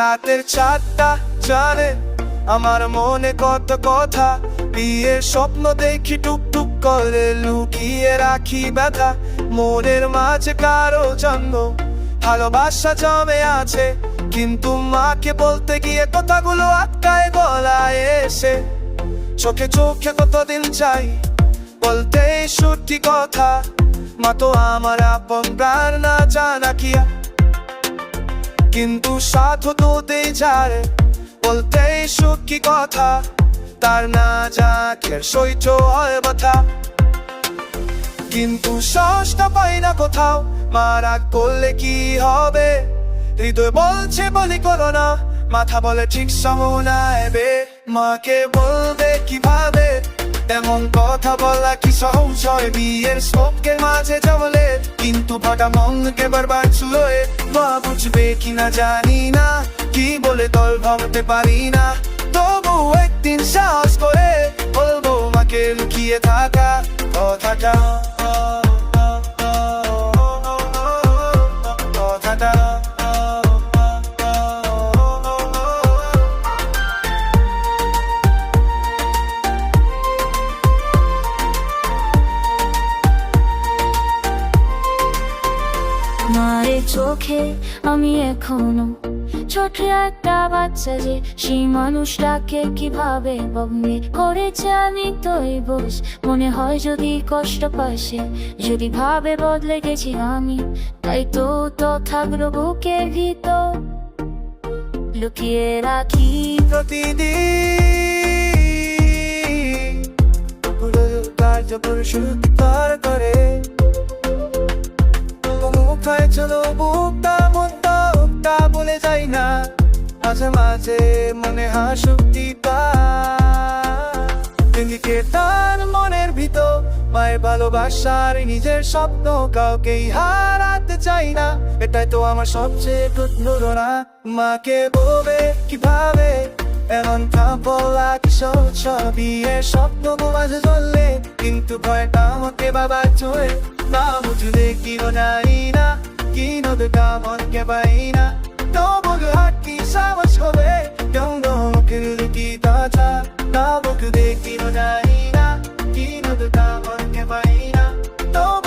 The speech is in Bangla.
রাতের চারটা জানে, আমার মনে কত কথা। বিয়ের স্বপ্ন দেখি টুকটুক করে, লুকিয়ে রাখি ব্যথা। মনের মাঝে কারও জন্ম ভালোবাসা জমে আছে, কিন্তু মাকে বলতে গিয়ে কথাগুলো আটকায় গলায় এসে। চোখে চোখে কতদিন চাই বলতে সত্যি কথা। মা তো আমার আপন প্রাণ না জানা কি কিন্তু সাধু তো দেই যারে বলতে সত্যি কথা, তার না যাকের সহ্য হয় ব্যথা কিন্তু সাহসটা পাই না কোথাও মারা করলে কি হবে? হৃদয় বলছে বলি করো না, মাথা বলে ঠিক সমনা এবে মাকে বলবে কীভাবে এমন কথা বলা কি সহজ হয়? বিয়ের শোকের মাঝে জমলে কিন্তু ফাটা মনকে বারবার মা বুঝবে কিনা জানি না কি বলে দল ভাবতে পারি না তবু একদিন সাহস করে বলব, মাকে লুকিয়ে থাকা কথাটা। চোখে আমি এখনও। ছোট একটা বাচ্চা যে, সেই মানুষটাকে কীভাবে বগ্নে করেছে আমি তোই বোস। মনে হয় যদি কষ্ট পাশে যদি ভাবে বদলে গেছি আমি, তাই তো তো থাকল বুকের ভিতর লুকিয়ে রাখি। প্রতিদিন পুরো কার্য পরিশুদ্ধ পার করে। মুখায় চলো, বুকটা মনটা উক্তা বলে যাই না। মাঝে মাঝে মনে হাসুক্তি দিকে তার মনের ভিতর মায়ের ভালোবাসার নিজের স্বপ্ন কাউকেই হারাতে চাই না। এটাই তো আমার সবচেয়ে দুর্ঘটনা মাকে বলবে, কীভাবে এমন বলা কি ছবি স্বপ্ন মাঝে চললে কিন্তু ভয়টা আমাকে বাবা চলে না বুঝলে কি জানি না। no te damon que vaina No boku haki sama shobe Don't know boku de kita ta Na boku de kino nai na Kino te damon que vaina No